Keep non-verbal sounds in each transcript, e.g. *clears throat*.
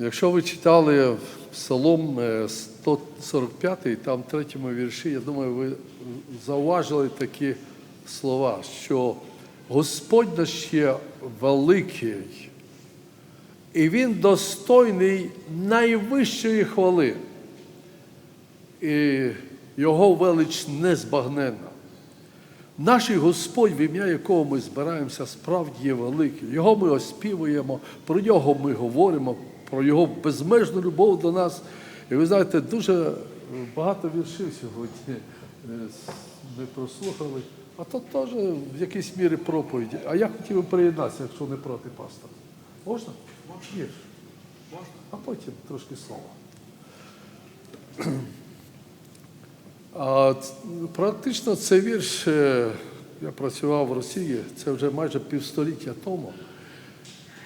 Якщо ви читали Псалом е, 145, там в третьому вірші, я думаю, ви зауважили такі слова, що Господь наш є великий, і Він достойний найвищої хвали, і Його велич незбагненна. Наш Господь, в ім'я якого ми збираємося, справді є великий. Його ми оспівуємо, про нього ми говоримо, про його безмежну любов до нас. І ви знаєте, дуже багато віршів сьогодні е, ми прослухали, а то теж в якійсь мірі проповіді. А я хотів би приєднатися, якщо не проти пастора. Можна? Вірш. Можна. А потім трошки слова. А практично цей вірш, е, я працював в Росії, це вже майже півстоліття тому.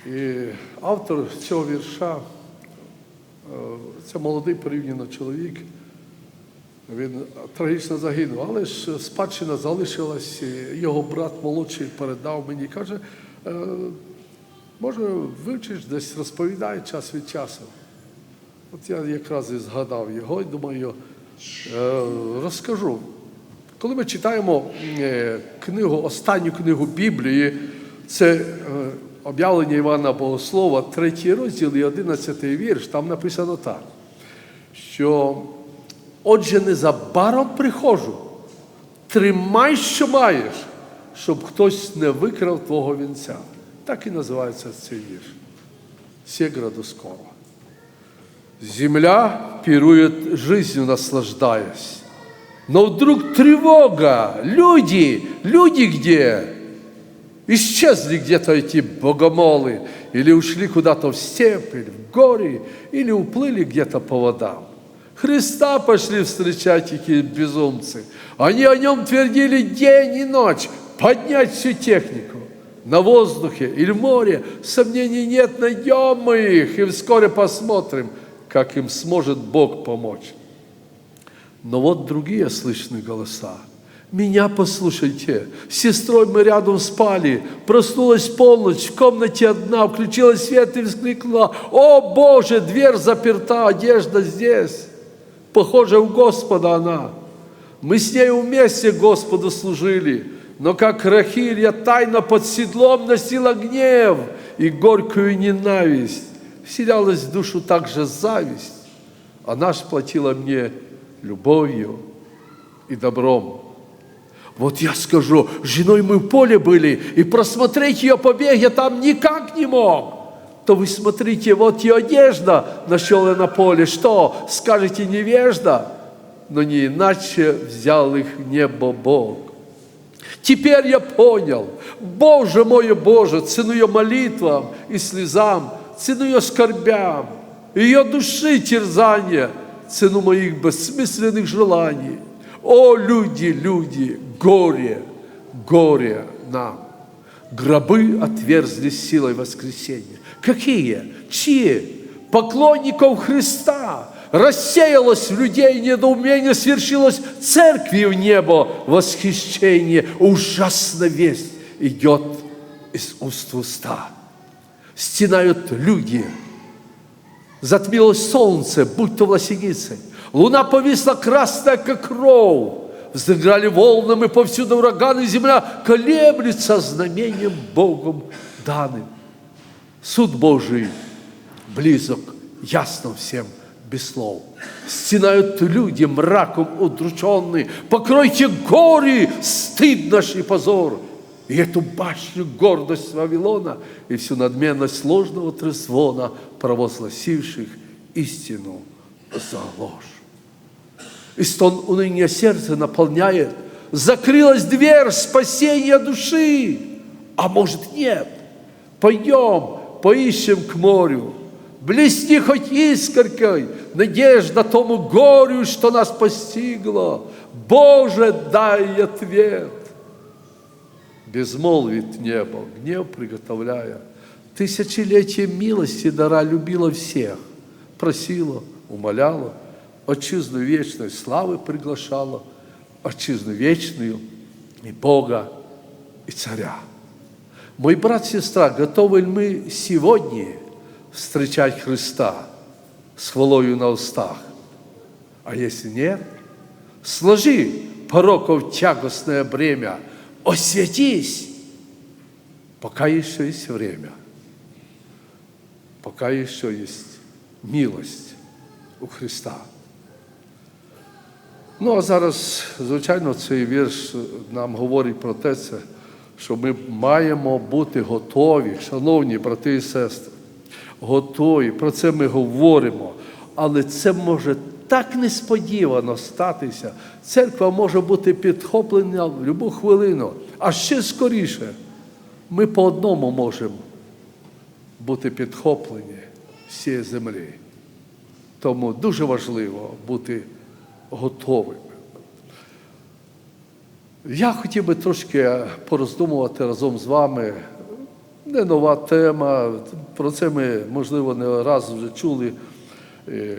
І автор цього вірша е, це молодий порівняно чоловік. Він трагічно загинув, але ж спадщина залишилась. Його брат молодший передав мені, каже, «Е, може, вивчиш десь розповідає час від часу. От я якраз і згадав його і думаю, е, розкажу. Коли ми читаємо книгу, останню книгу Біблії, це об'явлення Івана Богослова, третій розділ і одинадцятий вірш, там написано так, що отже незабаром приходжу, тримай, що маєш, щоб хтось не викрав твого вінця. Так і називається цей вірш. Сеграду скоро. Земля пирует жизнью, наслаждаясь. Но вдруг тревога. Люди, люди где? Исчезли где-то эти богомолы, или ушли куда-то в степь, или в горе, или уплыли где-то по водам. Христа пошли встречать эти безумцы. Они о нем твердили день и ночь, поднять всю технику. На воздухе или в море, сомнений нет, найдем мы их и вскоре посмотрим, как им сможет Бог помочь. Но вот другие слышны голоса. Меня послушайте. С сестрой мы рядом спали. Проснулась полночь, в комнате одна, включила свет и вскрикнула. О, Боже, дверь заперта, одежда здесь. Похожа в Господа она. Мы с ней вместе Господу служили. Но как Рахиль я тайно под седлом носила гнев и горькую ненависть. Вселялась в душу также зависть. Она ж платила мне любовью и добром. Вот я скажу, с женой мы в поле были, и просмотреть ее побег я там никак не мог. То вы смотрите, вот ее одежда нашел я на поле. Что, скажете, невежда? Но не иначе взял их небо Бог. Теперь я понял, Боже мой, Боже, цену ее молитвам и слезам, цену ее скорбям, ее души терзания, цену моих бессмысленных желаний. О, люди, люди, горе, горе нам. Гробы отверзлись силой воскресения. Какие? Чьи? Поклонников Христа. Рассеялось в людей недоумение, свершилось церкви в небо восхищение. Ужасная весть идет из уст в уста. Стенают люди, Затмилось солнце, будь то власеницы. Луна повисла красная, как кровь. Взыграли волнами повсюду ураганы, земля колеблется знамением Богом данным. Суд Божий близок, ясно всем, без слов. Стенают люди, мраком удрученные. Покройте горе, стыд наш и позор. И эту башню гордость Вавилона и всю надменность ложного трезвона, провозгласивших истину за ложь. И стон уныния сердца наполняет. Закрылась дверь спасения души. А может нет. Пойдем, поищем к морю. Блесни хоть искоркой, надежда тому горю, что нас постигло. Боже, дай ответ. Безмолвит небо, гнев приготовляя. Тысячелетие милости дара любила всех. Просила, умоляла, отчизну вечной славы приглашала, отчизну вечную и Бога, и Царя. Мой брат, сестра, готовы ли мы сегодня встречать Христа с хвалою на устах. А если нет, сложи пороков тягостное бремя, осветись, пока еще есть время, пока еще есть милость у Христа. Ну, а зараз, звичайно, цей вірш нам говорить про те, це, що ми маємо бути готові, шановні брати і сестри, готові. Про це ми говоримо. Але це може так несподівано статися. Церква може бути підхоплена в будь-яку хвилину, а ще скоріше. Ми по одному можемо бути підхоплені з цієї землі. Тому дуже важливо бути готовими. Я хотів би трошки пороздумувати разом з вами. Не нова тема. Про це ми, можливо, не раз вже чули, е,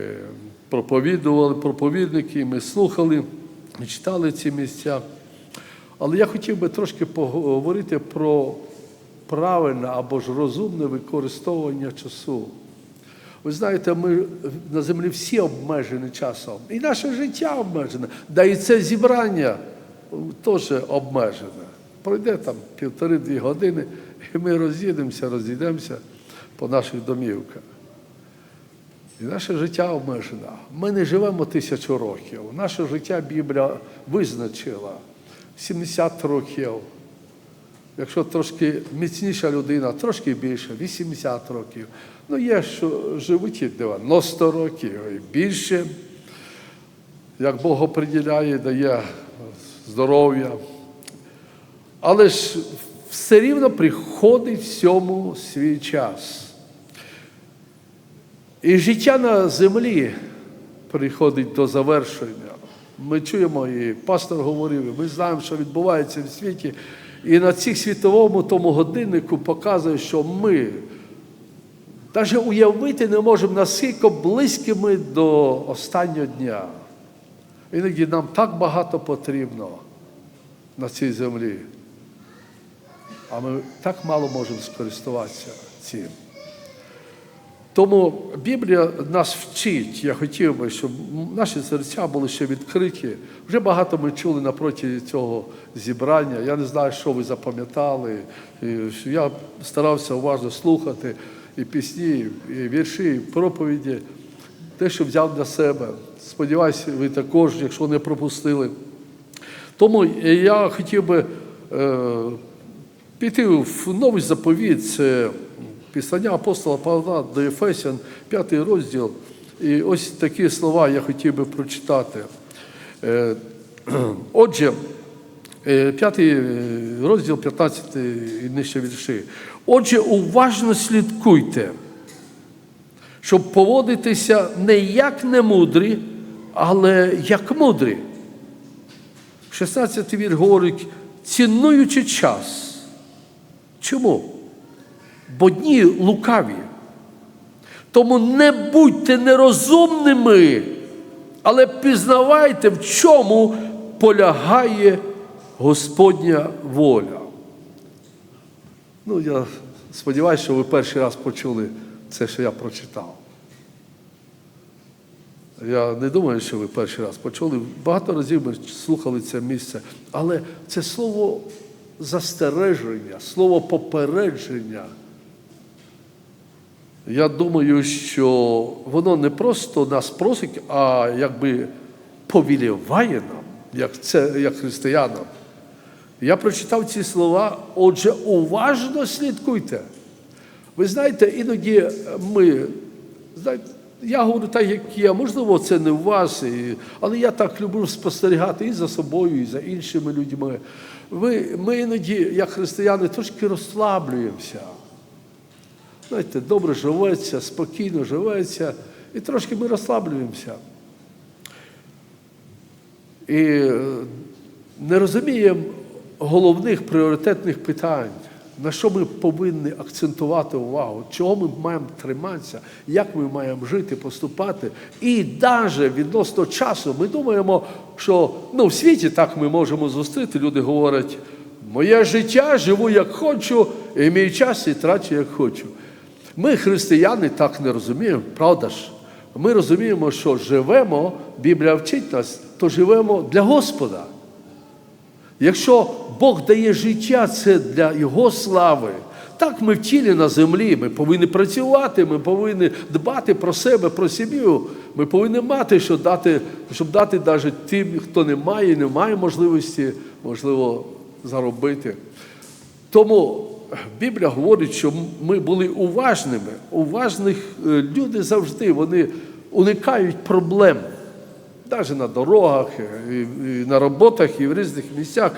проповідували проповідники, ми слухали, читали ці місця. Але я хотів би трошки поговорити про правильне або ж розумне використовування часу. Ви знаєте, ми на землі всі обмежені часом. І наше життя обмежене. Да і це зібрання теж обмежене. Пройде там півтори-дві години, і ми роз'їдемося, розійдемося по наших домівках. І наше життя обмежене. Ми не живемо тисячу років. Наше життя Біблія визначила 70 років. Якщо трошки міцніша людина, трошки більше, 80 років. Ну, є, що живуть і 90 років і більше. Як Бог оприділяє, дає здоров'я. Але ж все рівно приходить всьому свій час. І життя на землі приходить до завершення. Ми чуємо, і пастор говорив, і ми знаємо, що відбувається в світі. І на цих світовому тому годиннику показує, що ми навіть уявити не можемо, наскільки близькі ми до останнього дня. Іноді нам так багато потрібно на цій землі, а ми так мало можемо скористуватися цим. Тому Біблія нас вчить. Я хотів би, щоб наші серця були ще відкриті. Вже багато ми чули напроти цього зібрання. Я не знаю, що ви запам'ятали. Я старався уважно слухати і пісні, і вірші, і проповіді, те, що взяв для себе. Сподіваюся, ви також, якщо не пропустили. Тому я хотів би е, піти в новий заповіт. Післання апостола Павла до Ефесян, п'ятий розділ. І ось такі слова я хотів би прочитати. Е, *clears throat* Отже, е, п'ятий розділ, 15 і нижче вірші. Отже, уважно слідкуйте, щоб поводитися не як немудрі, але як мудрі. 16 вір говорить, цінуючи час. Чому? Бо дні лукаві. Тому не будьте нерозумними, але пізнавайте, в чому полягає Господня воля. Ну, я сподіваюся, що ви перший раз почули це, що я прочитав. Я не думаю, що ви перший раз почули. Багато разів ми слухали це місце, але це слово застереження, слово попередження. Я думаю, що воно не просто нас просить, а якби повіліває нам, як це як християнам. Я прочитав ці слова, отже, уважно слідкуйте. Ви знаєте, іноді ми, знаєте, я говорю так, як є, можливо, це не у вас, але я так люблю спостерігати і за собою, і за іншими людьми. Ви, Ми іноді, як християни, трошки розслаблюємося. Знаєте, добре живеться, спокійно живеться, і трошки ми розслаблюємося. І не розуміємо головних пріоритетних питань, на що ми повинні акцентувати увагу, чого ми маємо триматися, як ми маємо жити, поступати. І навіть відносно часу ми думаємо, що ну, в світі так ми можемо зустріти. Люди говорять, моє життя живу як хочу, і мій час і трачу як хочу. Ми, християни, так не розуміємо, правда ж? Ми розуміємо, що живемо, Біблія вчить нас, то живемо для Господа. Якщо Бог дає життя, це для Його слави. Так ми в тілі на землі, ми повинні працювати, ми повинні дбати про себе, про сім'ю. Ми повинні мати, що дати, щоб дати навіть тим, хто не має, не має можливості, можливо, заробити. Тому Біблія говорить, що ми були уважними. Уважних е, люди завжди вони уникають проблем. Навіть на дорогах, і, і на роботах, і в різних місцях.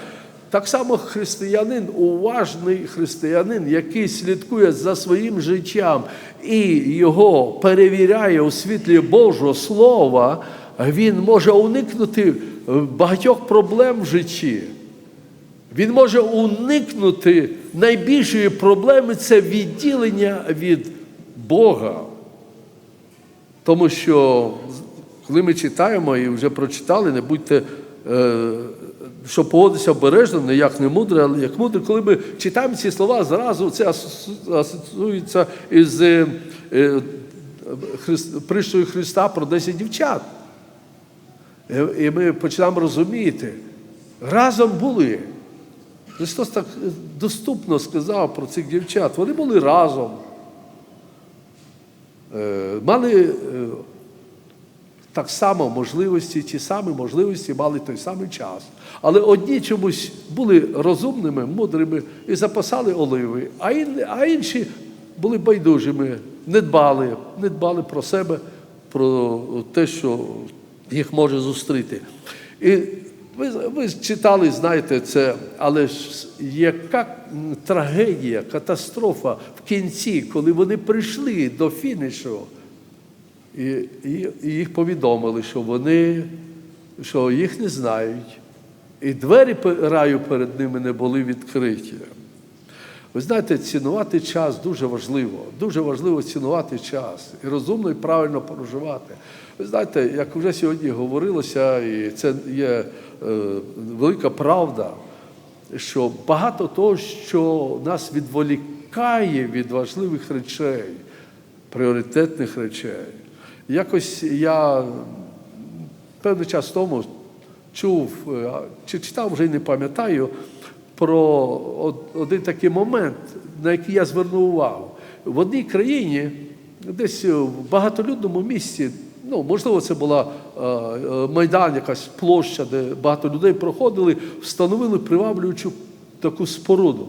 Так само християнин, уважний християнин, який слідкує за своїм життям і його перевіряє у світлі Божого Слова, він може уникнути багатьох проблем в житті. Він може уникнути найбільшої проблеми це відділення від Бога. Тому що, коли ми читаємо і вже прочитали, не будьте, е, що поводиться обережно, не як не мудре, але як мудре, коли ми читаємо ці слова, зразу це асоціюється із е, е, Христ- Христа про 10 дівчат. І- І ми починаємо розуміти, разом були. Христос так доступно сказав про цих дівчат. Вони були разом. Е, Мали е, так само можливості, ті самі можливості мали той самий час. Але одні чомусь були розумними, мудрими і запасали оливи, а інші були байдужими, не дбали, не дбали про себе, про те, що їх може зустріти. І ви, ви читали, знаєте це, але ж яка трагедія, катастрофа в кінці, коли вони прийшли до фінішу. І, і, і їх повідомили, що вони що їх не знають, і двері раю перед ними не були відкриті. Ви знаєте, цінувати час дуже важливо. Дуже важливо цінувати час і розумно і правильно проживати. Ви знаєте, як вже сьогодні говорилося, і це є велика правда, що багато того, що нас відволікає від важливих речей, пріоритетних речей. Якось я певний час тому чув е, чи читав, вже не пам'ятаю, про один такий момент, на який я звернув увагу. В одній країні, десь в багатолюдному місці, ну, можливо, це була е, е, майдан, якась площа, де багато людей проходили, встановили приваблюючу таку споруду.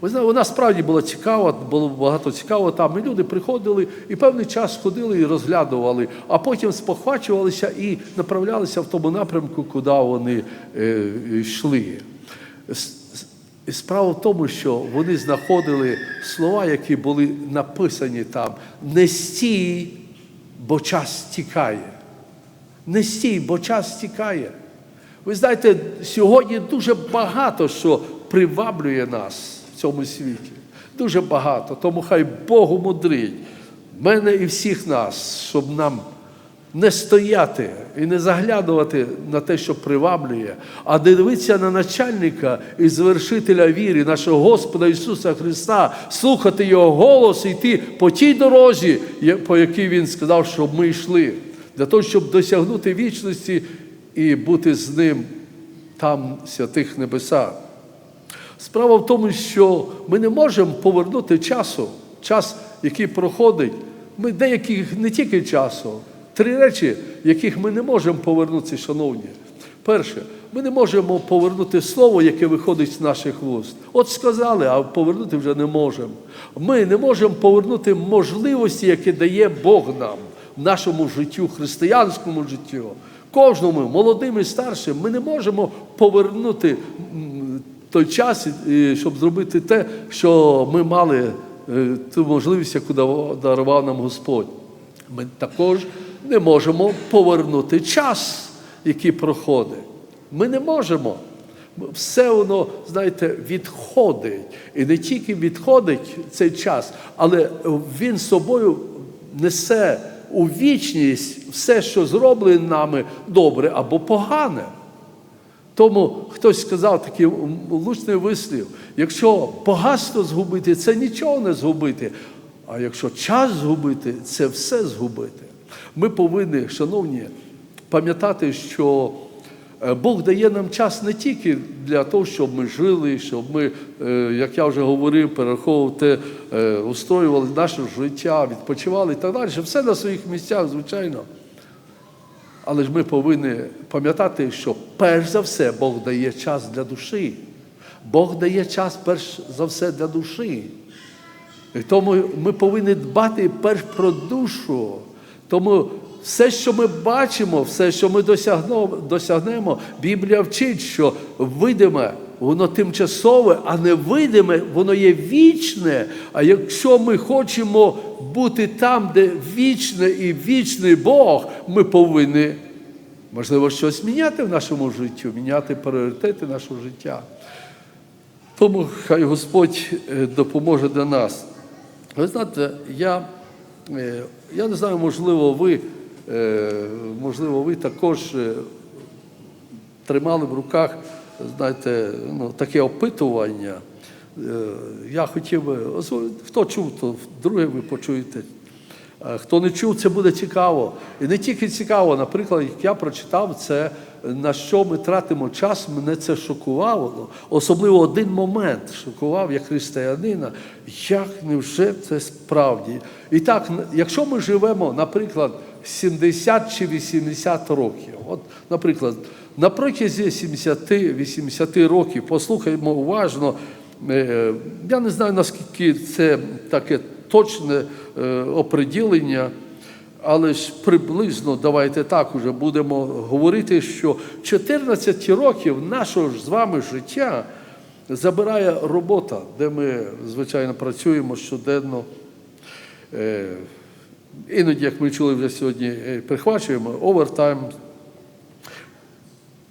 Вона справді була цікава, було багато цікавого там. І люди приходили і певний час ходили і розглядували, а потім спохвачувалися і направлялися в тому напрямку, куди вони е, йшли. Справа в тому, що вони знаходили слова, які були написані там: не стій, бо час тікає. Не стій, бо час тікає. Ви знаєте, сьогодні дуже багато що приваблює нас в цьому світі. Дуже багато. Тому хай Богу мудрить мене і всіх нас, щоб нам не стояти і не заглядувати на те, що приваблює, а дивитися на начальника і звершителя віри, нашого Господа Ісуса Христа, слухати Його голос і йти по тій дорозі, по якій Він сказав, щоб ми йшли, для того, щоб досягнути вічності і бути з ним там, в святих небесах. Справа в тому, що ми не можемо повернути часу, час, який проходить. Ми деяких не тільки часу, три речі, яких ми не можемо повернути, шановні. Перше, ми не можемо повернути слово, яке виходить з наших вуст. От сказали, а повернути вже не можемо. Ми не можемо повернути можливості, які дає Бог нам в нашому життю, християнському життю. Кожному, молодим і старшим, ми не можемо повернути той час, щоб зробити те, що ми мали е, ту можливість, яку дарував нам Господь. Ми також не можемо повернути час, який проходить. Ми не можемо. Все воно, знаєте, відходить. І не тільки відходить цей час, але він собою несе у вічність все, що зроблено нами добре або погане. Тому хтось сказав такий влучний вислів: якщо багатство згубити, це нічого не згубити. А якщо час згубити, це все згубити. Ми повинні, шановні, пам'ятати, що е, Бог дає нам час не тільки для того, щоб ми жили, щоб ми, е, як я вже говорив, перераховувати, е, устроювали наше життя, відпочивали і так далі. Все на своїх місцях, звичайно. Але ж ми повинні пам'ятати, що перш за все Бог дає час для душі. Бог дає час перш за все для душі. І тому ми повинні дбати перш про душу. Тому все, що ми бачимо, все, що ми досягнемо, Біблія вчить, що видиме, воно тимчасове, а невидиме, воно є вічне. А якщо ми хочемо бути там, де вічне і вічний Бог, ми повинні, можливо, щось міняти в нашому житті, міняти пріоритети нашого життя. Тому хай Господь е, допоможе для нас. Ви знаєте, я, я не знаю, можливо, ви, е, можливо, ви також е, тримали в руках, знаєте, ну, таке опитування. Е, Я хотів би, хто чув, то друге ви почуєте. Хто не чув, це буде цікаво. І не тільки цікаво, наприклад, як я прочитав це, на що ми тратимо час, мене це шокувало. Особливо один момент шокував як християнина. Як невже це справді? І так, якщо ми живемо, наприклад, 70 чи 80 років, от, наприклад, на протязі 70-80 років, послухаймо уважно, е, я не знаю, наскільки це таке точне е, оприділення, але ж приблизно давайте так уже будемо говорити, що 14 років нашого ж з вами життя забирає робота, де ми, звичайно, працюємо щоденно. Е, Іноді, як ми чули вже сьогодні, е, прихвачуємо овертайм.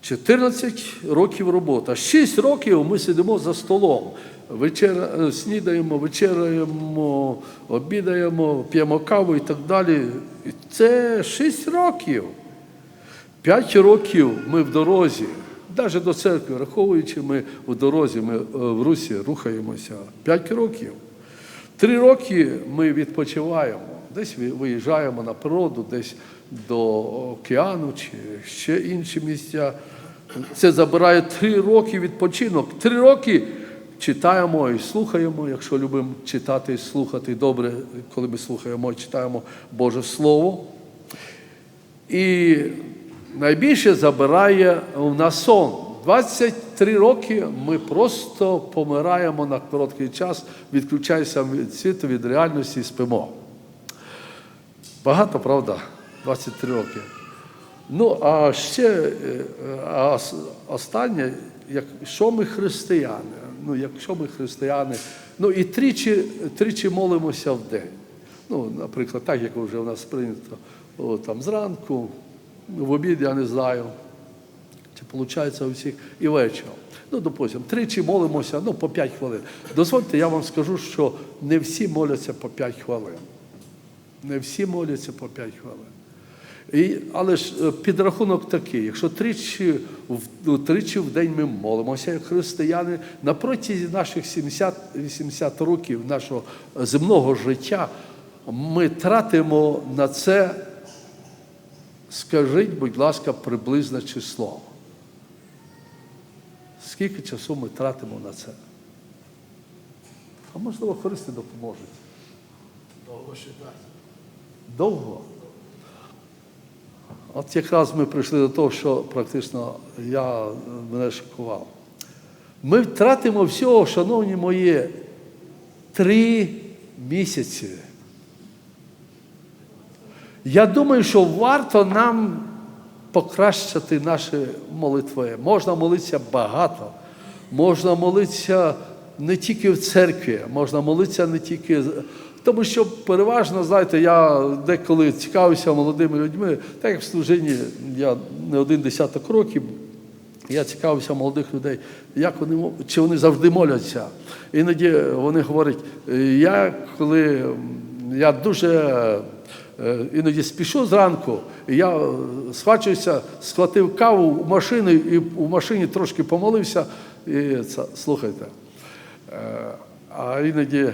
14 років робота. 6 років ми сидимо за столом. Вечер... е, Снідаємо, вечеряємо, обідаємо, п'ємо каву і так далі. Це 6 років. 5 років ми в дорозі, навіть до церкви, раховуючи, ми в дорозі, ми е, в Русі рухаємося. 5 років. Три роки ми відпочиваємо, десь виїжджаємо на природу, десь до океану чи ще інші місця. Це забирає три роки відпочинок. Три роки читаємо і слухаємо, якщо любимо читати і слухати добре, коли ми слухаємо і читаємо Боже Слово. І найбільше забирає у нас сон. 23 роки ми просто помираємо на короткий час, відключаємося від світу, від реальності і спимо. Багато, правда, 23 роки. Ну, а ще е, а ос- останнє, якщо ми християни, ну, якщо ми християни, ну і тричі, тричі молимося в день. Ну, наприклад, так, як вже у нас прийнято, о, там зранку, в обід, я не знаю, чи виходить у всіх і вечором. Ну, допустимо, тричі молимося, ну, по 5 хвилин. Дозвольте, я вам скажу, що не всі моляться по 5 хвилин. Не всі моляться по 5 хвилин. І, але ж е, підрахунок такий: якщо тричі в, ну, тричі в день ми молимося, як християни, на протязі наших 70-80 років нашого земного життя ми тратимо на це, скажіть, будь ласка, приблизне число. Скільки часу ми тратимо на це? А можливо, хористи допоможуть. Довго считати. Довго. От якраз ми прийшли до того, що практично я мене шокував. Ми втратимо всього, шановні мої, три місяці. Я думаю, що варто нам покращити наші молитви. Можна молитися багато, можна молитися не тільки в церкві, можна молитися не тільки. Тому що переважно, знаєте, я деколи цікавився молодими людьми, так як в служінні я не один десяток років, я цікавився молодих людей, як вони чи вони завжди моляться. Іноді вони говорять, «Е, я коли я дуже е, іноді спішу зранку, я схвачуюся, схватив каву в машину і в машині трошки помолився. І це, слухайте. е, А іноді,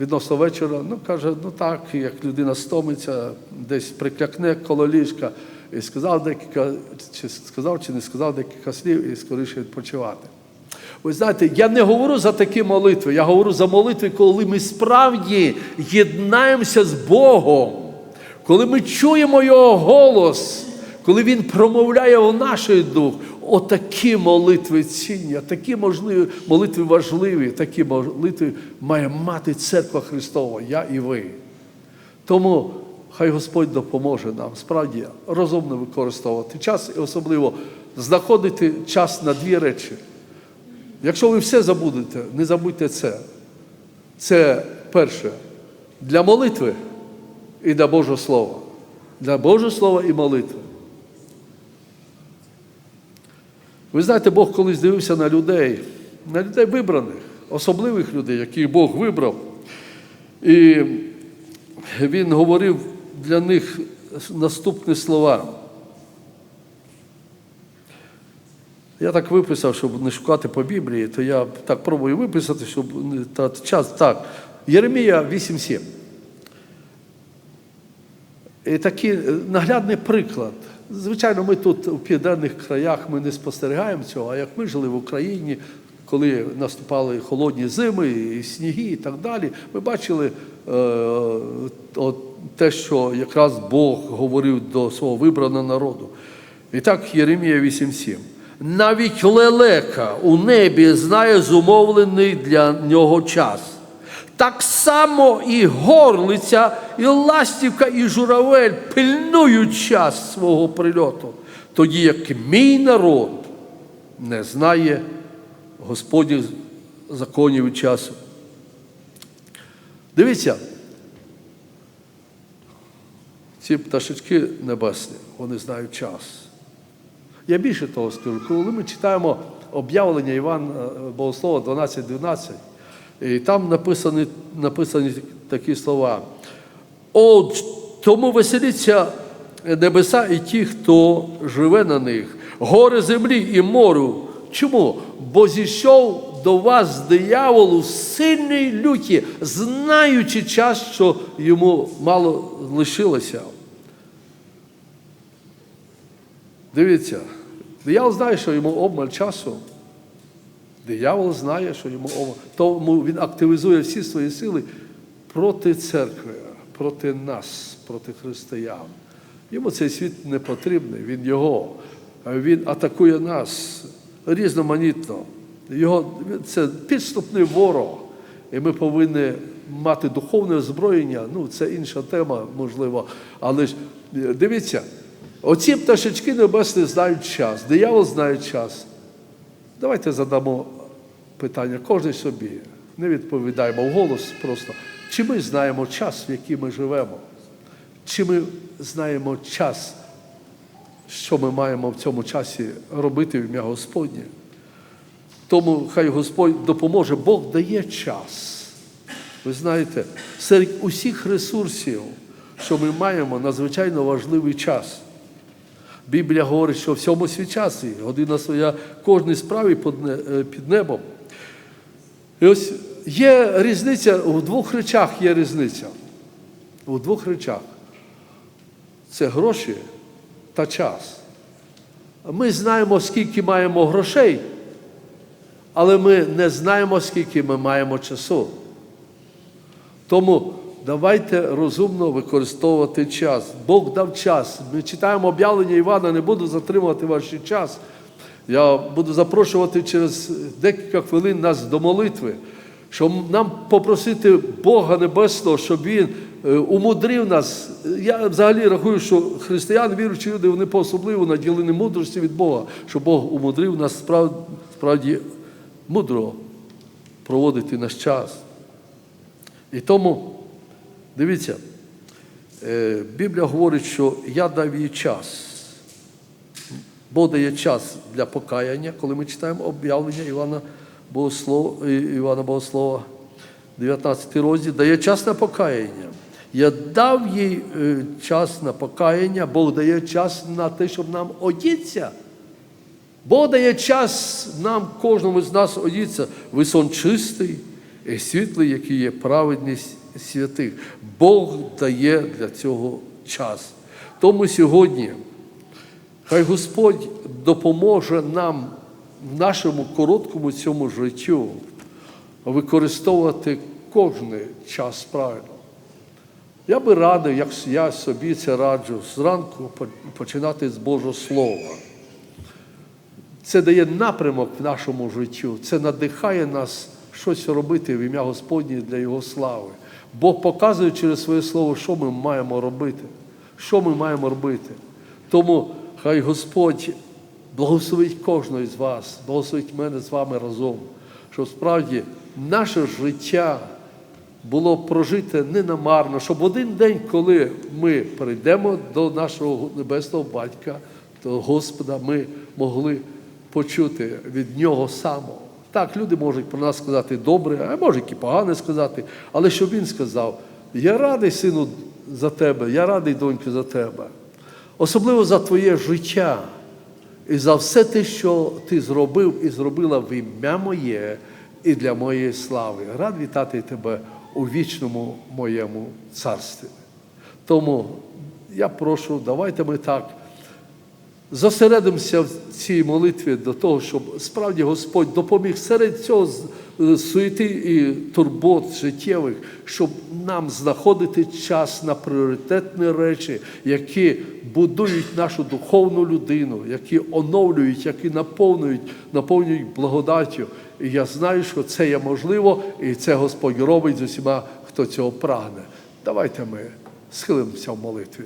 відносно вечора, ну каже, ну так, як людина стомиться, десь приклякне коло ліжка і сказав декілька, чи сказав, чи не сказав декілька слів, і скоріше відпочивати. Ви знаєте, я не говорю за такі молитви, я говорю за молитви, коли ми справді єднаємося з Богом, коли ми чуємо Його голос, коли Він промовляє у наш дух. Отакі молитви цінні, такі можливі, молитви важливі, такі молитви має мати церква Христова, я і ви. Тому хай Господь допоможе нам справді розумно використовувати час і особливо знаходити час на дві речі. Якщо ви все забудете, не забудьте це. Це перше для молитви і для Божого Слова. Для Божого Слова і молитви. Ви знаєте, Бог колись дивився на людей, на людей вибраних, особливих людей, яких Бог вибрав. І він говорив для них наступні слова. Я так виписав, щоб не шукати по Біблії, то я так пробую виписати, щоб тратити час. Так, Єремія 8.7. І такий е, наглядний приклад. Звичайно, ми тут у південних краях ми не спостерігаємо цього, а як ми жили в Україні, коли наступали холодні зими, і сніги і так далі, ми бачили е, от, те, що якраз Бог говорив до свого вибраного народу. І так, Єремія 8.7. Навіть лелека у небі знає зумовлений для нього час. Так само і горлиця, і ластівка, і журавель пильнують час свого прильоту, тоді як мій народ не знає Господніх законів часу. Дивіться, ці пташечки небесні, вони знають час. Я більше того скажу, коли ми читаємо об'явлення Івана Богослова 12.12, і там написані, написані такі слова. От тому веселіться небеса і ті, хто живе на них, гори землі і морю. Чому? Бо зійшов до вас диявол у сильній люті, знаючи час, що йому мало лишилося. Дивіться, диявол знає, що йому обмаль часу. Диявол знає, що йому. Тому він активізує всі свої сили проти церкви, проти нас, проти християн. Йому цей світ не потрібний, він його. Він атакує нас різноманітно. Його, це підступний ворог. І ми повинні мати духовне озброєння. Ну, це інша тема, можливо. Але ж дивіться, оці пташечки небесні знають час, диявол знає час. Давайте задамо питання кожен собі. Не відповідаємо вголос просто. Чи ми знаємо час, в який ми живемо? Чи ми знаємо час, що ми маємо в цьому часі робити в ім'я Господнє? Тому хай Господь допоможе, Бог дає час. Ви знаєте, серед усіх ресурсів, що ми маємо, надзвичайно важливий час. Біблія говорить, що всьому свій час, і година своя кожній справі під е, небом. І ось є різниця, у двох речах є різниця. У двох речах. Це гроші та час. Ми знаємо, скільки маємо грошей, але ми не знаємо, скільки ми маємо часу. Тому давайте розумно використовувати час. Бог дав час. Ми читаємо об'явлення Івана, не буду затримувати ваш час. Я буду запрошувати через декілька хвилин нас до молитви, щоб нам попросити Бога Небесного, щоб Він е, умудрив нас. Я взагалі рахую, що християни, віруючі люди, вони по-особливо наділені мудрості від Бога, щоб Бог умудрив нас справді, справді мудро проводити наш час. І тому, дивіться, е, Біблія говорить, що я дав їй час. Бог дає час для покаяння, коли ми читаємо об'явлення Івана Богослова, Івана Богослова, 19 розділ, дає час на покаяння. Я дав їй е, час на покаяння, Бог дає час на те, щоб нам одіться. Бог дає час нам, кожному з нас одіться. Ви сон чистий, і світлий, який є праведність святих. Бог дає для цього час. Тому сьогодні хай Господь допоможе нам в нашому короткому цьому життю використовувати кожний час правильно. Я би радив, як я собі це раджу, зранку починати з Божого Слова. Це дає напрямок в нашому життю, це надихає нас щось робити в ім'я Господнє для Його слави. Бог показує через своє слово, що ми маємо робити. Що ми маємо робити. Тому хай Господь благословить кожного з вас, благословить мене з вами разом, щоб справді наше життя було прожите ненамарно, щоб один день, коли ми прийдемо до нашого небесного батька, до Господа, ми могли почути від нього самого. Так, люди можуть про нас сказати добре, а можуть і погане сказати, але щоб він сказав: Я радий, сину, за тебе, я радий, доньку, за тебе. Особливо за твоє життя і за все те, що ти зробив і зробила в ім'я моє і для моєї слави. Рад вітати тебе у вічному моєму царстві. Тому я прошу, давайте ми так зосередимося в цій молитві до того, щоб справді Господь допоміг серед цього суєти і турбот життєвих, щоб нам знаходити час на пріоритетні речі, які будують нашу духовну людину, які оновлюють, які наповнюють, наповнюють благодаттю. І я знаю, що це є можливо, і це Господь робить з усіма, хто цього прагне. Давайте ми схилимося в молитві.